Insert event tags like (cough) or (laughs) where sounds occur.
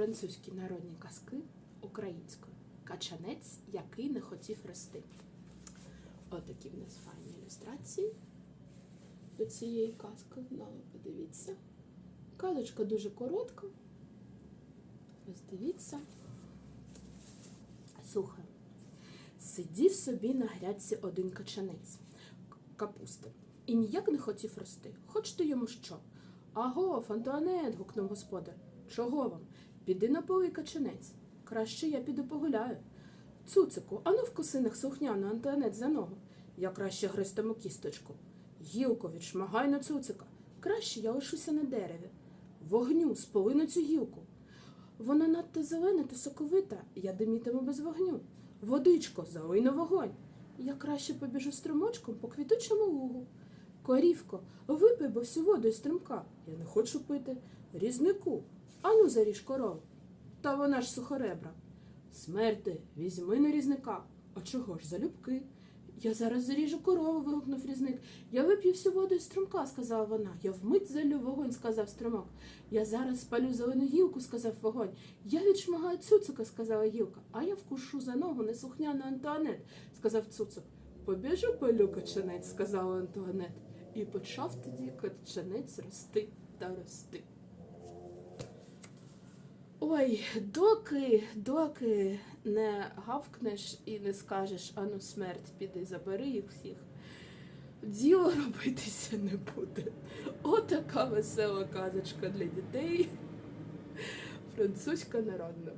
Французькі народні казки українською. Качанець, який не хотів рости. Отакі в нас файні ілюстрації до цієї казки. Ну, подивіться. Казочка дуже коротка. Ось дивіться. Слухай. Сидів собі на грядці один качанець капусти і ніяк не хотів рости. Хоч ти йому що? Аго, Фантуанет, гукнув господар. Чого вам? Піди на полий качанець. Краще я піду погуляю. Цуцику, ану вкуси на слухняну Антуанет за ногу. Я краще гристиму кісточку. Гілко, відшмагай на цуцика. Краще я лишуся на дереві. Вогню, споли на цю гілку. Вона надто зелена та соковита, я димітиму без вогню. Водичко, залий на вогонь. Я краще побіжу струмочком по квітучому лугу. Корівко, випий бо всю воду із струмка. Я не хочу пити. Різнику, ану заріж корову. Та вона ж сухоребра. Смерти, візьми на різника. А чого ж залюбки? Я зараз заріжу корову, вигукнув різник. Я вип'ю всю воду із струмка, сказала вона. Я вмить залю вогонь, сказав струмок. Я зараз спалю зелену гілку, сказав вогонь. Я відшмагаю цуцика, сказала гілка. А я вкушу за ногу неслухняну Антуанет, сказав цуцик. Побіжу пилю качанець, сказала Антуанет. І почав тоді качанець рости та рости. Ой, доки, доки не гавкнеш і не скажеш, ану смерть, піди, забери їх всіх. Діло (laughs) робитися не буде. Отака весела казочка для дітей. Французька народна.